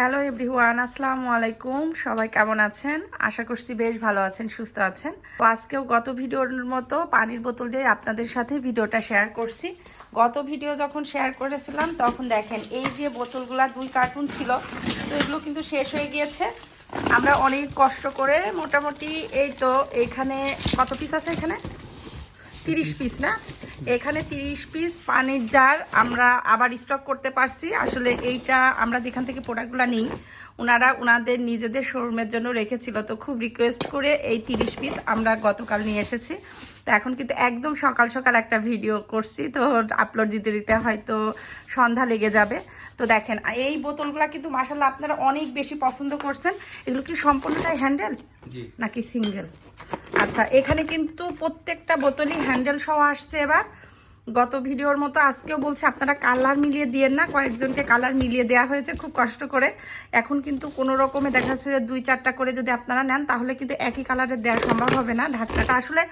Hello everyone, আসসালামু আলাইকুম। সবাই কেমন আছেন? আশা করছি বেশ ভালো আছেন, সুস্থ আছেন। তো আজকেও গত ভিডিওর মতো পানির বোতল দিয়ে আপনাদের সাথে ভিডিওটা শেয়ার করছি। গত ভিডিও যখন শেয়ার করেছিলাম, তখন দেখেন এই যে বোতলগুলা দুই কার্টুন ছিল, তো এগুলো কিন্তু শেষ হয়ে গিয়েছে। আমরা অনেক কষ্ট করে মোটামুটি এই তো এখানে কত পিস আছে এখানে? তিরিশ পিস না? এখানে তিরিশ পিস পানির জার আমরা আবার স্টক করতে পারছি। আসলে এইটা আমরা যেখান থেকে প্রোডাক্টগুলো নিই ওনারা ওনাদের নিজেদের শোরুমের জন্য রেখেছিল। তো খুব রিকোয়েস্ট করে এই তিরিশ পিস আমরা গতকাল নিয়ে এসেছি। তো এখন কিন্তু একদম সকাল সকাল একটা ভিডিও করছি। তো আপলোড দিতে দিতে হয়তো সন্ধ্যা লেগে যাবে। তো দেখেন এই বোতলগুলো কিন্তু মাসাল্লাহ আপনারা অনেক বেশি পছন্দ করছেন। এগুলো কি সম্পূর্ণটাই হ্যান্ডেল নাকি সিঙ্গেল আচ্ছা এখানে কিন্তু প্রত্যেকটা বোতলই হ্যান্ডেল সহ আসছে এবার। গত ভিডিওর মতো আজকেও বলছে, আপনারা কালার মিলিয়ে দিয়েন না, কয়েকজনকে কালার মিলিয়ে দেওয়া হয়েছে খুব কষ্ট করে। এখন কিন্তু কোনো রকমে দেখা যাচ্ছে দুই চারটা করে যদি আপনারা নেন, তাহলে কিন্তু একই কালারের দেওয়া সম্ভব হবে না ঢাকনাটা। আসলে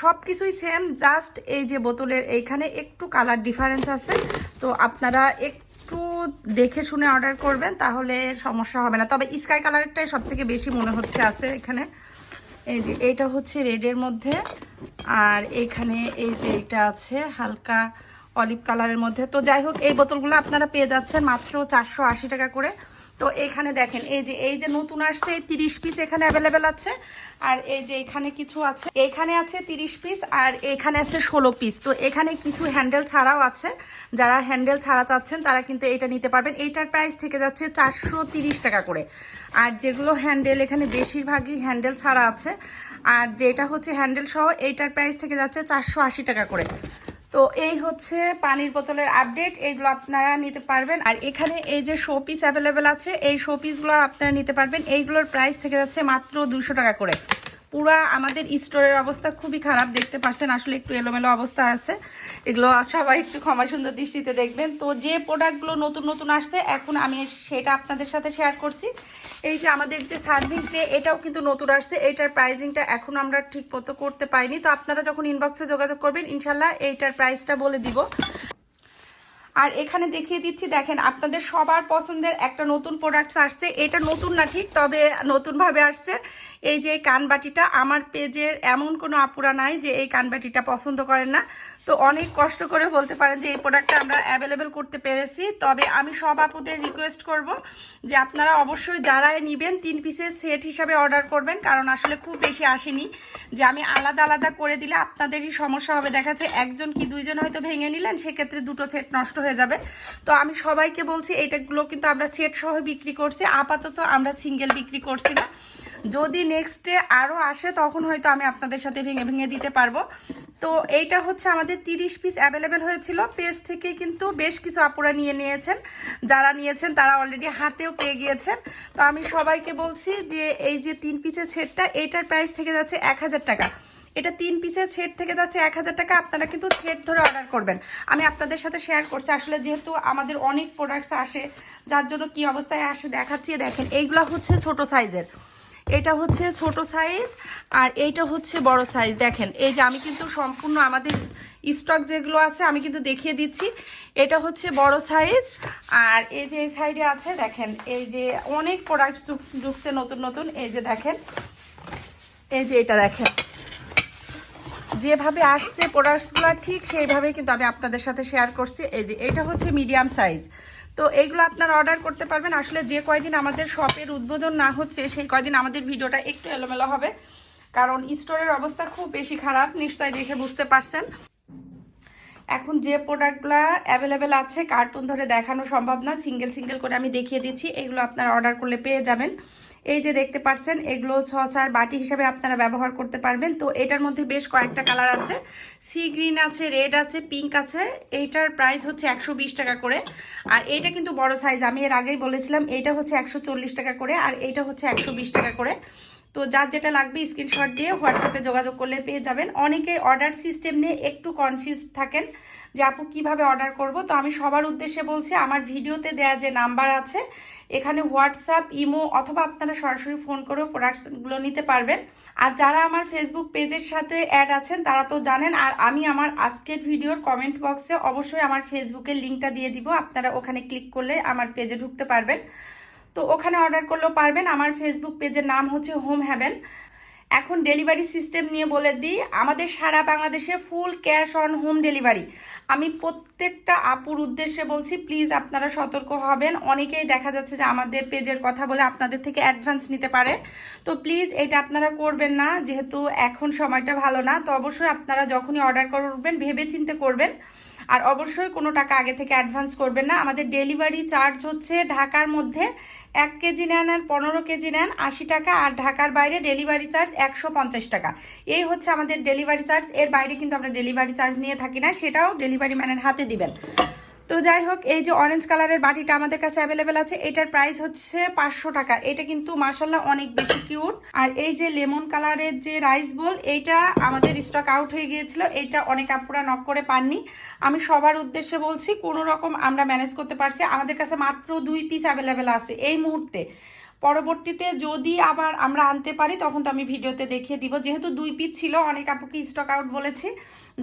সব কিছুই সেম জাস্ট এই যে বোতলের এইখানে একটু কালার ডিফারেন্স আছে। তো আপনারা একটু দেখে শুনে অর্ডার করবেন, তাহলে সমস্যা হবে না। তবে স্কাই কালারটাই সব থেকে বেশি মনে হচ্ছে আছে এখানে। এই যে, এটা হচ্ছে রেডের মধ্যে। আর এখানে এই যে এটা আছে, হালকা অলিভ কালারের মধ্যে। তো যাই হোক, এই বোতলগুলো আপনারা পেয়ে যাচ্ছেন মাত্র চারশো আশি টাকা করে। তো এখানে দেখেন, এই যে এই যে নতুন আসছে, এই তিরিশ পিস এখানে অ্যাভেলেবেল আছে। আর এই যে এখানে কিছু আছে, এখানে আছে তিরিশ পিস আর এখানে আছে ষোলো পিস তো এখানে কিছু হ্যান্ডেল ছাড়াও আছে। যারা হ্যান্ডেল ছাড়া চাচ্ছেন, তারা কিন্তু এটা নিতে পারবেন। এইটার প্রাইস থেকে যাচ্ছে চারশো টাকা করে। আর যেগুলো হ্যান্ডেল এখানে বেশিরভাগই হ্যান্ডেল ছাড়া আছে। আর যেটা হচ্ছে হ্যান্ডেল সহ এইটার প্রাইস থেকে যাচ্ছে চারশো আশি টাকা করে। তো এই হচ্ছে পানির বোতলের আপডেট এইগুলো আপনারা নিতে পারবেন। আর এখানে এই যে শো পিস অ্যাভেলেবেল আছে, এই শো পিসগুলো আপনারা নিতে পারবেন। এইগুলোর প্রাইস থেকে যাচ্ছে মাত্র দুশো টাকা করে। পুরা আমাদের স্টোরের অবস্থা খুবই খারাপ, দেখতে পাচ্ছেন আসলে একটু এলোমেলো অবস্থা আছে। এগুলো সবাই একটু ক্ষমা সুন্দর দৃষ্টিতে দেখবেন। তো যে প্রোডাক্টগুলো নতুন নতুন আসছে, এখন আমি সেটা আপনাদের সাথে শেয়ার করছি। এই যে আমাদের যে সার্ভিং ট্রে এটাও কিন্তু নতুন আসছে। এটার প্রাইজিংটা এখন আমরা ঠিক মতো করতে পারিনি। তো আপনারা যখন ইনবক্সে যোগাযোগ করবেন ইনশাল্লাহ এইটার প্রাইসটা বলে দিব। আর এখানে দেখিয়ে দিচ্ছি, দেখেন আপনাদের সবার পছন্দের একটা নতুন প্রোডাক্টস আসছে। এটা নতুন না ঠিক, তবে নতুনভাবে আসছে। এই যে কানবাটিটা, আমার পেজের এমন কোনো আপুরা নাই যে এই কানবাটিটা পছন্দ করেন না। তো অনেক কষ্ট করে বলতে পারেন যে এই প্রোডাক্টটা আমরা অ্যাভেলেবেল করতে পেরেছি। তবে আমি সব আপুদের রিকোয়েস্ট করব যে আপনারা অবশ্যই যারাই নেবেন, তিন পিসের সেট হিসাবে অর্ডার করবেন। কারণ আসলে খুব বেশি আসেনি যে আমি আলাদা আলাদা করে দিলে আপনাদেরই সমস্যা হবে। দেখা যাচ্ছে একজন কি দুইজন হয়তো ভেঙে নিলেন, সেক্ষেত্রে দুটো সেট নষ্ট হয়ে যাবে। তো আমি সবাইকে বলছি, এইটাগুলো কিন্তু আমরা সেট সহ বিক্রি করছি। আপাতত আমরা সিঙ্গেল বিক্রি করছি না। যদি নেক্সটে আরও আসে, তখন হয়তো আমি আপনাদের সাথে ভেঙে ভেঙে দিতে পারব। তো এইটা হচ্ছে আমাদের তিরিশ পিস অ্যাভেলেবেল হয়েছিল। পেজ থেকে কিন্তু বেশ কিছু আপুরা নিয়ে নিয়েছেন। যারা নিয়েছেন, তারা অলরেডি হাতেও পেয়ে গিয়েছেন। তো আমি সবাইকে বলছি যে, এই যে তিন পিসের সেটটা এইটার প্রাইস থেকে যাচ্ছে এক হাজার টাকা। এটা তিন পিসের সেট থেকে যাচ্ছে এক হাজার টাকা। আপনারা কিন্তু সেট ধরে অর্ডার করবেন। আমি আপনাদের সাথে শেয়ার করছি। আসলে যেহেতু আমাদের অনেক প্রোডাক্টস আসে, যার জন্য কি অবস্থায় আসে দেখাচ্ছি। দেখেন, এইগুলো হচ্ছে ছোট সাইজের এটা হচ্ছে ছোট সাইজ আর এইটা হচ্ছে বড় সাইজ দেখেন, এই যে আমি কিন্তু সম্পূর্ণ আমাদের স্টক যেগুলো আছে, আমি কিন্তু দেখিয়ে দিচ্ছি। এটা হচ্ছে বড় সাইজ আর এই যে এই সাইডে আছে, দেখেন, এই যে অনেক প্রোডাক্ট ঢুকছে নতুন নতুন। এই যে দেখেন, এই যে এটা দেখেন। যেভাবে আসছে প্রোডাক্টসগুলো ঠিক সেইভাবেই কিন্তু আমি আপনাদের সাথে শেয়ার করছি। এই যে এটা হচ্ছে মিডিয়াম সাইজ তো এগুলো আপনারা অর্ডার করতে পারবেন। আসলে যে কয়দিন আমাদের শপের উদ্বোধন না হচ্ছে, সেই কয়দিন আমাদের ভিডিওটা একটু এলোমেলো হবে। কারণ স্টোরের অবস্থা খুব বেশি খারাপ, নিশ্চয়ই দেখে বুঝতে পারছেন। এখন যে প্রোডাক্টগুলো অ্যাভেলেবেল আছে কার্টুন ধরে দেখানো সম্ভব না। সিঙ্গেল সিঙ্গেল করে আমি দেখিয়ে দিচ্ছি। এগুলো আপনারা অর্ডার করলে পেয়ে যাবেন। এই যে দেখতে পাচ্ছেন, এগুলো ছচার বাটি হিসাবে আপনারা ব্যবহার করতে পারবেন। তো এটার মধ্যে বেশ কয়েকটা কালার আছে। সি গ্রিন আছে রেড আছে পিঙ্ক আছে। এইটার প্রাইস হচ্ছে একশো বিশ টাকা করে। আর এইটা কিন্তু বড় সাইজ আমি এর আগেই বলেছিলাম, এইটা হচ্ছে একশো চল্লিশ টাকা করে। আর এইটা হচ্ছে একশো বিশ টাকা করে। তো যার যেটা লাগবে স্ক্রিনশট দিয়ে হোয়াটসঅ্যাপে যোগাযোগ করলে পেয়ে যাবেন। অনেকে অর্ডার সিস্টেম নিয়ে একটু কনফিউজ থাকেন যে আপু কীভাবে অর্ডার করব? তো আমি সবার উদ্দেশ্যে বলছি, আমার ভিডিওতে দেয়া যে নাম্বার আছে, এখানে হোয়াটসঅ্যাপ ইমো অথবা আপনারা সরাসরি ফোন করেও প্রোডাক্টসগুলো নিতে পারবেন। আর যারা আমার ফেসবুক পেজের সাথে অ্যাড আছেন, তারা তো জানেন, আর আমি আমার আজকের ভিডিওর কমেন্ট বক্সে অবশ্যই আমার ফেসবুকের লিঙ্কটা দিয়ে দিব। আপনারা ওখানে ক্লিক করলে আমার পেজে ঢুকতে পারবেন। তো ওখানে অর্ডার করলেও পারবেন। আমার ফেসবুক পেজের নাম হচ্ছে হোম হ্যাভেন এখন ডেলিভারি সিস্টেম নিয়ে বলে দিই, আমাদের সারা বাংলাদেশে full cash on home delivery আমি প্রত্যেকটা আপুর উদ্দেশ্যে বলছি প্লিজ আপনারা সতর্ক হবেন। অনেকেই দেখা যাচ্ছে যে আমাদের পেজের কথা বলে আপনাদের থেকে অ্যাডভান্স নিতে পারে। তো প্লিজ এটা আপনারা করবেন না, যেহেতু এখন সময়টা ভালো না। তো অবশ্যই আপনারা যখনই অর্ডার করবেন ভেবে চিন্তে করবেন। আর অবশ্যই কোনো টাকা আগে থেকে অ্যাডভান্স করবেন না। আমাদের ডেলিভারি চার্জ হচ্ছে ঢাকার মধ্যে এক কেজি নেন আর পনেরো কেজি নেন আশি টাকা আর ঢাকার বাইরে ডেলিভারি চার্জ একশো পঞ্চাশ টাকা। এই হচ্ছে আমাদের ডেলিভারি চার্জ এর বাইরে কিন্তু আমরা ডেলিভারি চার্জ নিয়ে থাকি না, সেটাও ডেলিভারি ম্যানের হাতে দিবেন। তো যাই হোক, এই যে অরেঞ্জ কালারের বাটিটা আমাদের কাছে অ্যাভেলেবেল আছে, এটার প্রাইস হচ্ছে পাঁচশো টাকা। এটা কিন্তু মার্শাল্লাহ অনেক বেশি কিউট আর এই যে লেমন কালারের যে রাইস বোল এইটা আমাদের স্টক আউট হয়ে গিয়েছিল। এটা অনেক আপুরা নক করে পাননি। আমি সবার উদ্দেশ্যে বলছি, কোনো রকম আমরা ম্যানেজ করতে পারছি। আমাদের কাছে মাত্র দুই পিস অ্যাভেলেবেল আছে এই মুহূর্তে। পরবর্তীতে যদি আবার আমরা আনতে পারি, তখন তো আমি ভিডিওতে দেখিয়ে দিব। যেহেতু দুই পিস ছিল, অনেক আপুকে স্টক আউট বলেছি।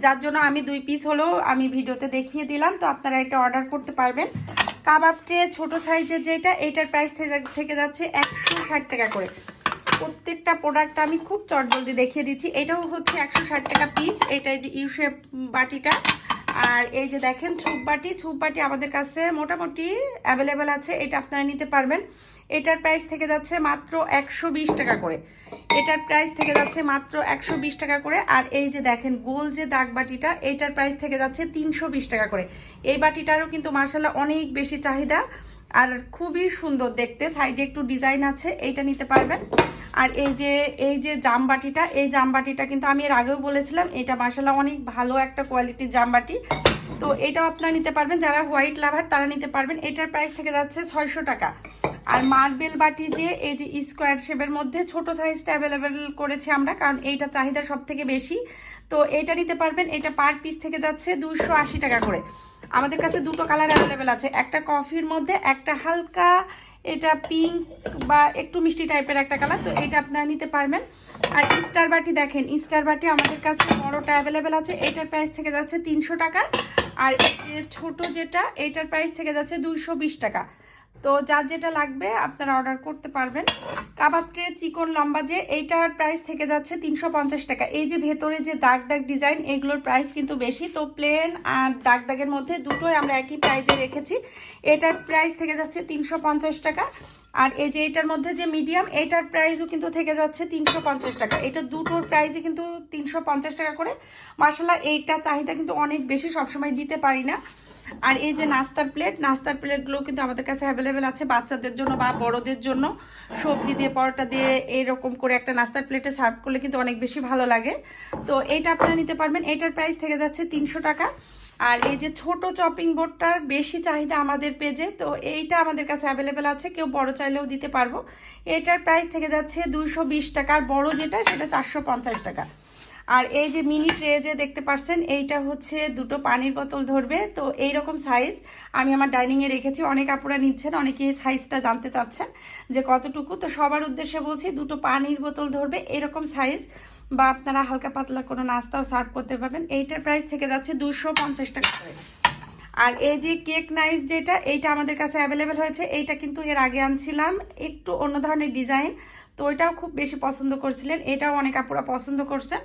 যার জন্য আমি দুই পিস হলো, আমি ভিডিওতে দেখিয়ে দিলাম, তো আপনারা এটা অর্ডার করতে পারবেন। কাবাব ট্রে ছোটো সাইজের যেটা, এটার প্রাইস থেকে যাচ্ছে একশো ষাট টাকা করে। প্রত্যেকটা প্রোডাক্ট আমি খুব চটজলদি দেখিয়ে দিচ্ছি। এটাও হচ্ছে একশো ষাট টাকা পিস এটাই যে ইউশেপ বাটিটা। আর এই যে দেখেন, ছুপ বাটি ছুপ বাটি আমাদের কাছে মোটামুটি অ্যাভেলেবেল আছে, এটা আপনারা নিতে পারবেন। এটার প্রাইস থেকে যাচ্ছে মাত্র একশো বিশ টাকা করে। এটার প্রাইস থেকে যাচ্ছে মাত্র একশো বিশ টাকা করে। আর এই যে দেখেন, গোল যে দাগ বাটিটা, এটার প্রাইস থেকে যাচ্ছে তিনশো বিশ টাকা করে। এই বাটিটারও কিন্তু মার্শাল্লাহ অনেক বেশি চাহিদা। আর খুবই সুন্দর দেখতে, সাইডে একটু ডিজাইন আছে, এইটা নিতে পারবেন। আর এই যে এই যে জামবাটিটা, এই জামবাটিটা কিন্তু আমি এর আগেও বলেছিলাম, এটা মার্শাল্লাহ অনেক ভালো একটা কোয়ালিটির জামবাটি। তো এটাও আপনারা নিতে পারবেন, যারা হোয়াইট লাভার তারা নিতে পারবেন, এটার প্রাইস থেকে যাচ্ছে ছয়শো টাকা। আর মার্বেল বাটি যে, এই যে স্কোয়ার শেপের মধ্যে ছোট সাইজটা অ্যাভেলেবেল করেছি আমরা, কারণ এইটা চাহিদা সব থেকে বেশি। তো এটা নিতে পারবেন, এটা পার পিস থেকে যাচ্ছে দুশো টাকা করে। আমাদের কাছে দুটো কালার অ্যাভেলেবেল আছে। একটা কফির মধ্যে, একটা হালকা, এটা পিঙ্ক বা একটু মিষ্টি টাইপের একটা কালার তো এটা আপনারা নিতে পারবেন। আর স্টার বাটি দেখেন স্টার বাটি আমাদের কাছে বড়োটা অ্যাভেলেবেল আছে, এটার প্রাইস থেকে যাচ্ছে তিনশো টাকা। আর ছোট যেটা, এটার প্রাইস থেকে যাচ্ছে বিশ টাকা। তো যার যেটা লাগবে আপনারা অর্ডার করতে পারবেন। কাবাব ট্রে, চিকন লম্বা যে, এইটার প্রাইস থেকে যাচ্ছে তিনশো পঞ্চাশ টাকা। এই যে ভেতরে যে দাগ দাগ ডিজাইন এগুলোর প্রাইস কিন্তু বেশি। তো প্লেন আর দাগ দাগের মধ্যে দুটোই আমরা একই প্রাইজে রেখেছি। এটার প্রাইস থেকে যাচ্ছে তিনশো পঞ্চাশ টাকা। আর এই যে এটার মধ্যে যে মিডিয়াম এটার প্রাইসও কিন্তু থেকে যাচ্ছে তিনশো পঞ্চাশ টাকা। এটা দুটোর প্রাইসে কিন্তু তিনশো পঞ্চাশ টাকা করে। মার্শাল্লাহ এইটা চাহিদা কিন্তু অনেক বেশি, সবসময় দিতে পারি না। আর এই যে নাস্তার প্লেট নাস্তার প্লেটগুলো কিন্তু আমাদের কাছে অ্যাভেলেবেল আছে বাচ্চাদের জন্য বা বড়দের জন্য। সবজি দিয়ে, পরোটা দিয়ে এরকম করে একটা নাস্তার প্লেটে সার্ভ করলে কিন্তু অনেক বেশি ভালো লাগে। তো এইটা আপনারা নিতে পারবেন। এটার প্রাইস থেকে যাচ্ছে তিনশো টাকা। আর এই যে ছোট চপিং বোর্ডটার বেশি চাহিদা আমাদের পেজে তো এইটা আমাদের কাছে অ্যাভেলেবেল আছে। কেউ বড় চাইলেও দিতে পারব। এটার প্রাইস থেকে যাচ্ছে দুইশো টাকা। আর বড় যেটা, সেটা চারশো পঞ্চাশ টাকা। আর এই যে মিনি ট্রে যে দেখতে পাচ্ছেন এইটা হচ্ছে দুটো পানির বোতল ধরবে। তো এই রকম সাইজ আমি আমার ডাইনিংয়ে রেখেছি। অনেক আপুরা নিচ্ছেন, অনেকে এই সাইজটা জানতে চাচ্ছেন যে কতটুকু। তো সবার উদ্দেশ্যে বলছি, দুটো পানির বোতল ধরবে। এরকম সাইজ বা আপনারা হালকা পাতলা কোনো নাস্তাও সার্ভ করতে পারবেন। এইটার প্রাইস থেকে যাচ্ছে দুশো পঞ্চাশ টাকা করে। আর এই যে কেক নাইফ যেটা, এইটা আমাদের কাছে অ্যাভেলেবেল হয়েছে। এইটা কিন্তু এর আগে আনছিলাম। একটু অন্য ধরনের ডিজাইন তো ওইটাও খুব বেশি পছন্দ করছিলেন। এটাও অনেক আপুরা পছন্দ করছেন।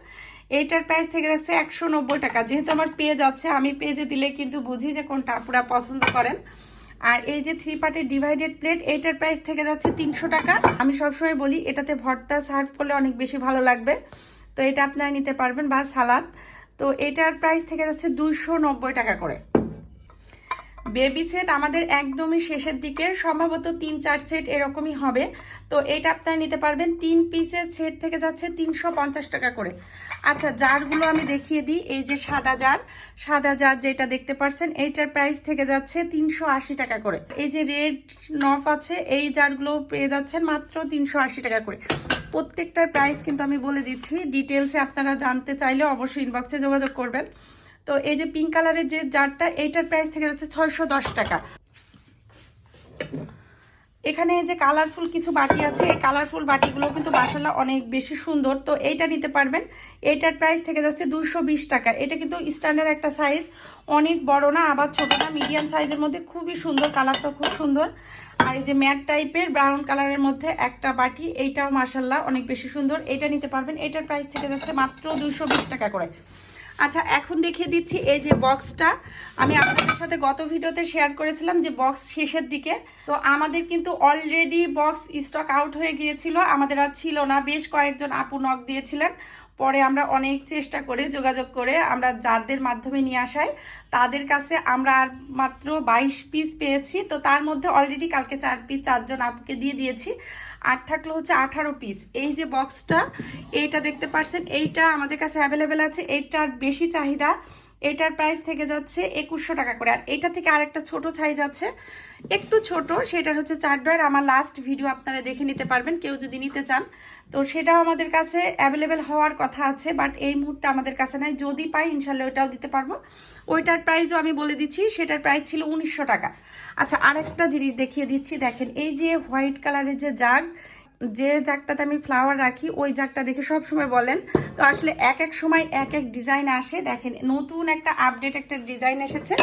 এইটার প্রাইস থেকে যাচ্ছে একশো নব্বই টাকা। যেহেতু আমার পেজ আছে, আমি পেজে দিলে কিন্তু বুঝি যে কোনটা আপুরা পছন্দ করেন। আর এই যে থ্রি পার্টের ডিভাইডেড প্লেট এইটার প্রাইস থেকে যাচ্ছে তিনশো টাকা। আমি সবসময় বলি, এটাতে ভর্তা সার্ভ করলে অনেক বেশি ভালো লাগবে। তো এটা আপনারা নিতে পারবেন, বা সালাদ তো এটার প্রাইস থেকে যাচ্ছে দুইশো টাকা করে। বেবি সেট আমাদের একদমই শেষের দিকে, সম্ভবত তিন চার সেট এরকমই হবে। তো এটা আপনারা নিতে পারবেন, তিন পিসের সেট থেকে যাচ্ছে তিনশো পঞ্চাশ টাকা করে। আচ্ছা জারগুলো আমি দেখিয়ে দিই, এই যে সাদা জার সাদা জার যেটা দেখতে পাচ্ছেন এইটার প্রাইস থেকে যাচ্ছে তিনশো আশি টাকা করে। এই যে রেড নফ আছে, এই জারগুলো পেয়ে যাচ্ছেন মাত্র তিনশো আশি টাকা করে। প্রত্যেকটার প্রাইস কিন্তু আমি বলে দিচ্ছি ডিটেলসে আপনারা জানতে চাইলে অবশ্যই ইনবক্সে যোগাযোগ করবেন। তো এই যে পিঙ্ক কালারের যে জারটা এইটার প্রাইস থেকে যাচ্ছে ছয়শো দশ টাকা। এখানে যে কালারফুল কিছু বাটি আছে, এই কালারফুল বাটিগুলো কিন্তু বাসালা অনেক বেশি সুন্দর। তো এইটা নিতে পারবেন। এইটার প্রাইস থেকে যাচ্ছে দুশো টাকা। এটা কিন্তু স্ট্যান্ডার্ড একটা সাইজ অনেক বড় না, আবার ছোট না মিডিয়াম সাইজের মধ্যে খুবই সুন্দর কালারটা খুব সুন্দর। আর এই যে ম্যাট টাইপের ব্রাউন কালারের মধ্যে একটা বাটি, এইটাও মাসাল্লাহ অনেক বেশি সুন্দর। এটা নিতে পারবেন। এটার প্রাইস থেকে যাচ্ছে মাত্র দুশো টাকা করে। আচ্ছা এখন দেখিয়ে দিচ্ছি এই যে বক্সটা আমি আপনাদের সাথে গত ভিডিওতে শেয়ার করেছিলাম যে বক্স শেষের দিকে। তো আমাদের কিন্তু অলরেডি বক্স স্টক আউট হয়ে গিয়েছিল, আমাদের আর ছিল না। বেশ কয়েকজন আপু নক দিয়েছিলেন। পরে আমরা অনেক চেষ্টা করে যোগাযোগ করে আমরা যাদের মাধ্যমে নিয়ে আসাই, তাদের কাছে আমরা আর মাত্র বাইশ পিস পেয়েছি। তো তার মধ্যে অলরেডি কালকে চার পিস চারজন আপুকে দিয়ে দিয়েছি। আর থাকল হচ্ছে আঠারো পিস এই যে বক্সটা এইটা দেখতে পারছেন, এইটা আমাদের কাছে অ্যাভেলেবেল আছে, এইটার বেশি চাহিদা এটার প্রাইস থেকে যাচ্ছে একুশশো টাকা করে। আর এটা থেকে আরেকটা ছোট সাইজ আছে, একটু ছোট, সেটার হচ্ছে চার ডয়ের আমার লাস্ট ভিডিও আপনারা দেখে নিতে পারবেন, কেউ যদি নিতে চান। তো সেটাও আমাদের কাছে অ্যাভেলেবেল হওয়ার কথা আছে বাট এই মুহূর্তে আমাদের কাছে নাই। যদি পাই ইনশাল্লাহ ওইটাও দিতে পারব। ওইটার প্রাইসও আমি বলে দিচ্ছি, সেটার প্রাইস ছিল উনিশশো টাকা। আচ্ছা আরেকটা জিনিস দেখিয়ে দিচ্ছি। দেখেন, এই যে হোয়াইট কালারের যে জাগ যে জাগটাতে আমি ফ্লাওয়ার রাখি, ওই জাগটা দেখে সব সময় বলেন। তো আসলে এক এক সময় এক এক ডিজাইন আসে। দেখেন, নতুন একটা আপডেট একটা ডিজাইন এসেছে।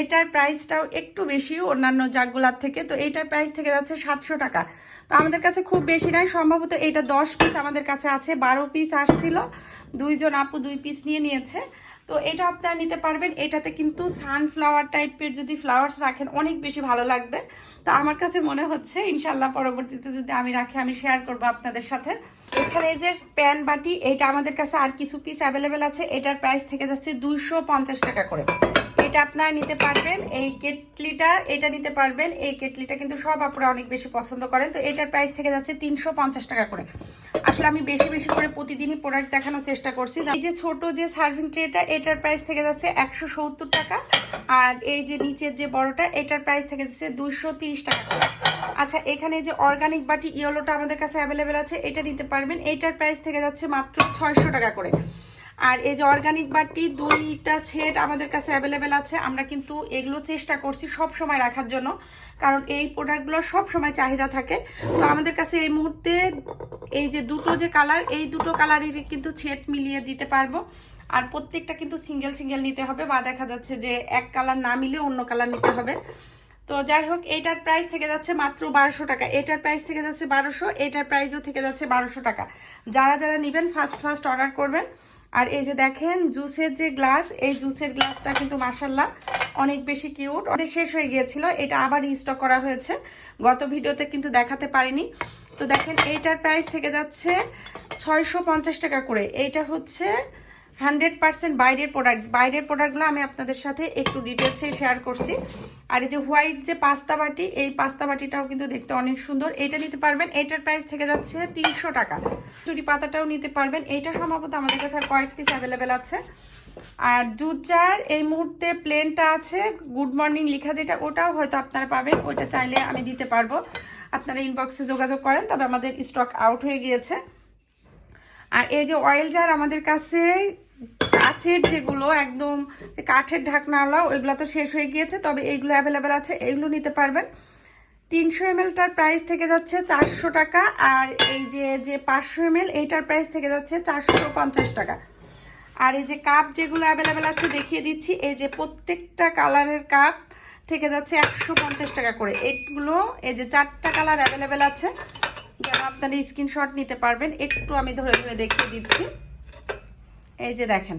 এটার প্রাইসটাও একটু বেশি অন্যান্য জাগগুলার থেকে। তো এইটার প্রাইস থেকে যাচ্ছে সাতশো টাকা। তো আমাদের কাছে খুব বেশি নয় সম্ভবত এটা দশ পিস আমাদের কাছে আছে। বারো পিস আসছিল। দুইজন আপু দুই পিস নিয়ে নিয়েছে। তো এটা আপনারা নিতে পারবেন। এটাতে কিন্তু সানফ্লাওয়ার টাইপের যদি ফ্লাওয়ার্স রাখেন, অনেক বেশি ভালো লাগবে। তো আমার কাছে মনে হচ্ছে ইনশাল্লাহ পরবর্তীতে যদি আমি রাখি, আমি শেয়ার করব আপনাদের সাথে। এখানে এই যে প্যান বাটি, এটা আমাদের কাছে আর কিছু পিস অ্যাভেলেবেল আছে। এটার প্রাইস থেকে যাচ্ছে দুশো টাকা করে। এটা আপনারা নিতে পারবেন, এই কেটলিটা, এটা নিতে পারবেন, এই কেটলিটা কিন্তু সব আপনারা অনেক বেশি পছন্দ করেন। তো এটার প্রাইস থেকে যাচ্ছে তিনশো পঞ্চাশ টাকা করে। আসলে আমি বেশি বেশি করে প্রতিদিনই প্রোডাক্ট দেখানোর চেষ্টা করছি। এই যে ছোট যে সার্ভিং ট্রেটা এটার প্রাইস থেকে যাচ্ছে একশো সত্তর টাকা। আর এই যে নিচের যে বড়টা, এটার প্রাইস থেকে যাচ্ছে দুশো টাকা করে। আচ্ছা এখানে যে অর্গানিক বাটি, ইয়েলোটা আমাদের কাছে অ্যাভেলেবেল আছে, এটা নিতে পারবেন। এটার প্রাইস থেকে যাচ্ছে মাত্র ছয়শো টাকা করে। আর এই যে অর্গানিক বাটি দুইটা সেট আমাদের কাছে অ্যাভেলেবেল আছে। আমরা কিন্তু এগুলো চেষ্টা করছি সব সময় রাখার জন্য, কারণ এই প্রোডাক্টগুলোর সব সময় চাহিদা থাকে। তো আমাদের কাছে এই মুহূর্তে এই যে দুটো যে কালার এই দুটো কালারেরই কিন্তু সেট মিলিয়ে দিতে পারব। আর প্রত্যেকটা কিন্তু সিঙ্গেল সিঙ্গেল নিতে হবে বা দেখা যাচ্ছে যে এক কালার না মিলে অন্য কালার নিতে হবে। তো যাই হোক, এইটার প্রাইস থেকে যাচ্ছে মাত্র বারোশো টাকা। এটার প্রাইস থেকে যাচ্ছে বারোশো এটার প্রাইসও থেকে যাচ্ছে বারোশো টাকা। যারা যারা নেবেন ফার্স্ট ফার্স্ট অর্ডার করবেন। আর এই যে দেখেন, জুসের যে গ্লাস, এই জুসের গ্লাসটা কিন্তু মাসাল্লাহ অনেক বেশি কিউট। অনেক শেষ হয়ে গিয়েছিল, এটা আবার ইনস্টক করা হয়েছে। গত ভিডিওতে কিন্তু দেখাতে পারিনি। তো দেখেন, এইটার প্রাইস থেকে যাচ্ছে ছয়শো পঞ্চাশ টাকা করে। এইটা হচ্ছে হান্ড্রেড পার্সেন্ট বাইরের প্রোডাক্ট বাইরের প্রোডাক্টগুলো আমি আপনাদের সাথে একটু ডিটেলসে শেয়ার করছি। আর এই যে হোয়াইট যে পাস্তা বাটি, এই পাস্তা বাটিটাও কিন্তু দেখতে অনেক সুন্দর। এটা নিতে পারবেন, এটার প্রাইস থেকে যাচ্ছে তিনশো টাকা। চুরি পাতাটাও নিতে পারবেন। এইটা সম্ভবত আমাদের কাছে আর কয়েক পিস অ্যাভেলেবেল আছে। আর দুধ চার এই মুহূর্তে প্লেনটা আছে। গুড মর্নিং লেখা যেটা, ওটাও হয়তো আপনারা পাবেন। ওইটা চাইলে আমি দিতে পারব। আপনারা ইনবক্সে যোগাযোগ করেন, তবে আমাদের স্টক আউট হয়ে গিয়েছে। আর এই যে অয়েল জার আমাদের কাছে কাচের যেগুলো একদম কাঠের ঢাকনাওয়ালা, ওইগুলো তো শেষ হয়ে গিয়েছে, তবে এইগুলো অ্যাভেলেবেল আছে, এইগুলো নিতে পারবেন। তিনশো এম এলটার প্রাইস থেকে যাচ্ছে চারশো টাকা, আর এই যে যে পাঁচশো এম এল এইটার প্রাইস থেকে যাচ্ছে চারশো পঞ্চাশ টাকা। আর এই যে কাপ যেগুলো অ্যাভেলেবেল আছে, দেখিয়ে দিচ্ছি, এই যে প্রত্যেকটা কালারের কাপ থেকে যাচ্ছে একশো পঞ্চাশ টাকা করে। এইগুলো এই যে চারটা কালার অ্যাভেলেবেল আছে যেন আপনারা স্ক্রিনশট নিতে পারবেন, একটু আমি ধরে ধরে দেখিয়ে দিচ্ছি। এই যে দেখেন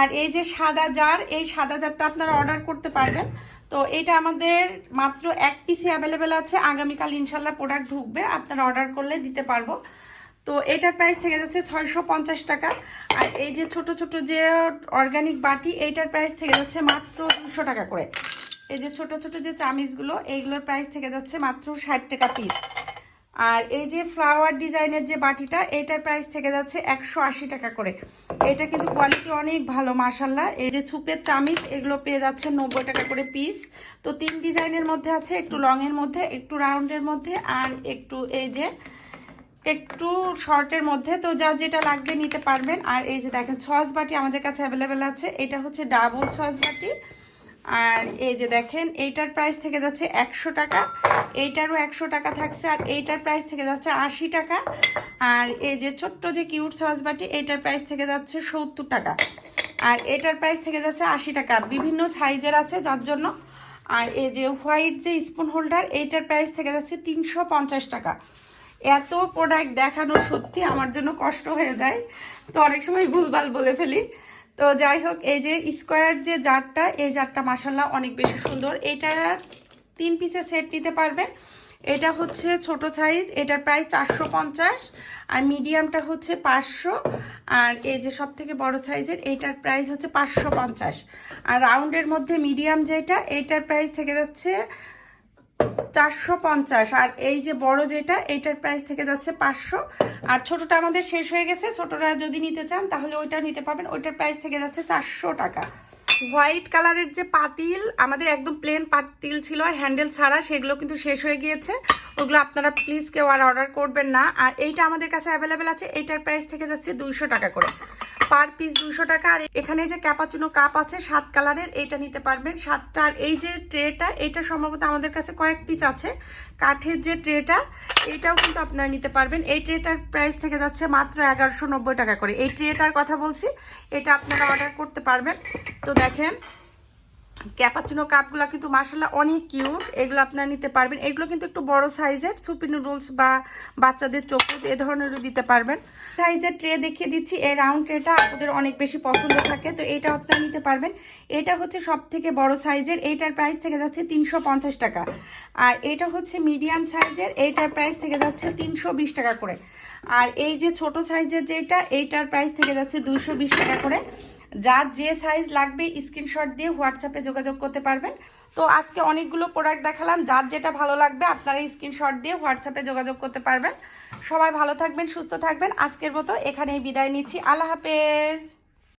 আর এই যে সাদা জার এই সাদা জারটা আপনারা অর্ডার করতে পারবেন। তো এটা আমাদের মাত্র এক পিসে অ্যাভেলেবেল আছে। আগামীকাল ইনশাল্লাহ প্রোডাক্ট ঢুকবে, আপনারা অর্ডার করলে দিতে পারব। তো এটার প্রাইস থেকে যাচ্ছে ছয়শো পঞ্চাশ টাকা। আর এই যে ছোট ছোট যে অর্গানিক বাটি, এইটার প্রাইস থেকে যাচ্ছে মাত্র দুশো টাকা করে। এই যে ছোট ছোট যে চামিচগুলো, এইগুলোর প্রাইস থেকে যাচ্ছে মাত্র ষাট টাকা পিস আর এই যে ফ্লাওয়ার ডিজাইনের যে বাটিটা, এটার প্রাইস থেকে যাচ্ছে একশো আশি টাকা করে। এটা কিন্তু কোয়ালিটি অনেক ভালো মার্শাল্লাহ এই যে ছুপের চামিচ, এগুলো পেয়ে যাচ্ছে নব্বই টাকা করে পিস তো তিন ডিজাইনের মধ্যে আছে, একটু লংয়ের মধ্যে, একটু রাউন্ডের মধ্যে, আর একটু এই যে একটু শর্টের মধ্যে। তো যা যেটা লাগবে নিতে পারবেন। আর এই যে দেখেন, সস বাটি আমাদের কাছে অ্যাভেলেবেল আছে। এটা হচ্ছে ডাবল সস বাটি। আর এই যে দেখেন, এইটার প্রাইস থেকে যাচ্ছে একশো টাকা। এইটারও একশো টাকা থাকছে আর এইটার প্রাইস থেকে যাচ্ছে আশি টাকা। আর এই যে ছোট্ট যে কিউট সস বাটি, এইটার প্রাইস থেকে যাচ্ছে সত্তর টাকা। আর এটার প্রাইস থেকে যাচ্ছে আশি টাকা। বিভিন্ন সাইজের আছে যার জন্য। আর এই যে হোয়াইট যে স্পুন হোল্ডার এইটার প্রাইস থেকে যাচ্ছে তিনশো পঞ্চাশ টাকা। এত প্রোডাক্ট দেখানো সত্যি আমার জন্য কষ্ট হয়ে যায়। তো অনেক সময় ভুলভাল বলে ফেলি। তো যাই হোক, এই যে স্কোয়ার যে জারটা, এই জারটা মাসাল্লাহ অনেক বেশি সুন্দর। এটা তিন পিসের সেট নিতে পারবেন। এটা হচ্ছে ছোট সাইজ এটার প্রায় চারশো পঞ্চাশ। আর মিডিয়ামটা হচ্ছে পাঁচশো। আর এই যে সব থেকে বড় সাইজের এইটার প্রাইস হচ্ছে পাঁচশো পঞ্চাশ। আর রাউন্ডের মধ্যে মিডিয়াম যেটা, এইটার প্রাইস থেকে যাচ্ছে চারশো পঞ্চাশ। আর এই যে বড় যেটা এটার প্রাইস থেকে যাচ্ছে পাঁচশো। আর ছোটটা আমাদের শেষ হয়ে গেছে। ছোটটা যদি নিতে চান, তাহলে ওইটা নিতে পারবেন। ওইটার প্রাইস থেকে যাচ্ছে চারশো টাকা। হোয়াইট কালারের যে পাতিল, আমাদের একদম প্লেন পাতিল ছিল হ্যান্ডেল ছাড়া সেগুলো কিন্তু শেষ হয়ে গিয়েছে। ওগুলো আপনারা প্লিজ কেউ আর অর্ডার করবেন না। আর এইটা আমাদের কাছে অ্যাভেলেবেল আছে, এইটার প্রাইস থেকে যাচ্ছে দুইশো টাকা করে। পার পিস দুশো টাকা। আর এখানে যে ক্যাপাচুনো কাপ আছে, সাত কালারের এইটা নিতে পারবেন। সাতটা আর এই যে ট্রেটা এটা সম্ভবত আমাদের কাছে কয়েক পিস আছে। কাঠের যে ট্রেটা এটাও কিন্তু আপনারা নিতে পারবেন। এই ট্রেটার প্রাইস থেকে যাচ্ছে মাত্র এগারোশো টাকা করে। এই ট্রেটার কথা বলছি, এটা আপনারা অর্ডার করতে পারবেন। তো দেখেন ক্যাপাচিনো কাপগুলো কিন্তু মার্শাল্লাহ অনেক কিউট। এগুলো আপনারা নিতে পারবেন। এগুলো কিন্তু একটু বড় সাইজের সুপি নুডলস বা বাচ্চাদের চোখোজ এ ধরনেরও দিতে পারবেন। সাইজের ট্রে দেখিয়ে দিচ্ছি, এই রাউন্ড ট্রেটা আপনাদের অনেক বেশি পছন্দ থাকে, তো এটা আপনারা নিতে পারবেন। এটা হচ্ছে সব থেকে বড় সাইজের, এইটার প্রাইস থেকে যাচ্ছে তিনশো পঞ্চাশ টাকা। আর এটা হচ্ছে মিডিয়াম সাইজের, এইটার প্রাইস থেকে যাচ্ছে তিনশো বিশ টাকা করে। আর এই যে ছোট সাইজের যেটা, এইটার প্রাইস থেকে যাচ্ছে দুশো টাকা করে। যার যে সাইজ লাগবে স্ক্রিনশট দিয়ে হোয়াটসঅ্যাপে যোগাযোগ করতে পারবেন। তো আজকে অনেকগুলো প্রোডাক্ট দেখালাম, যার যেটা ভালো লাগবে আপনারা স্ক্রিনশট দিয়ে হোয়াটসঅ্যাপে যোগাযোগ করতে পারবেন। সবাই ভালো থাকবেন, সুস্থ থাকবেন। আজকের মতো এখানেই বিদায় নিচ্ছি। আল্লাহ হাফেজ।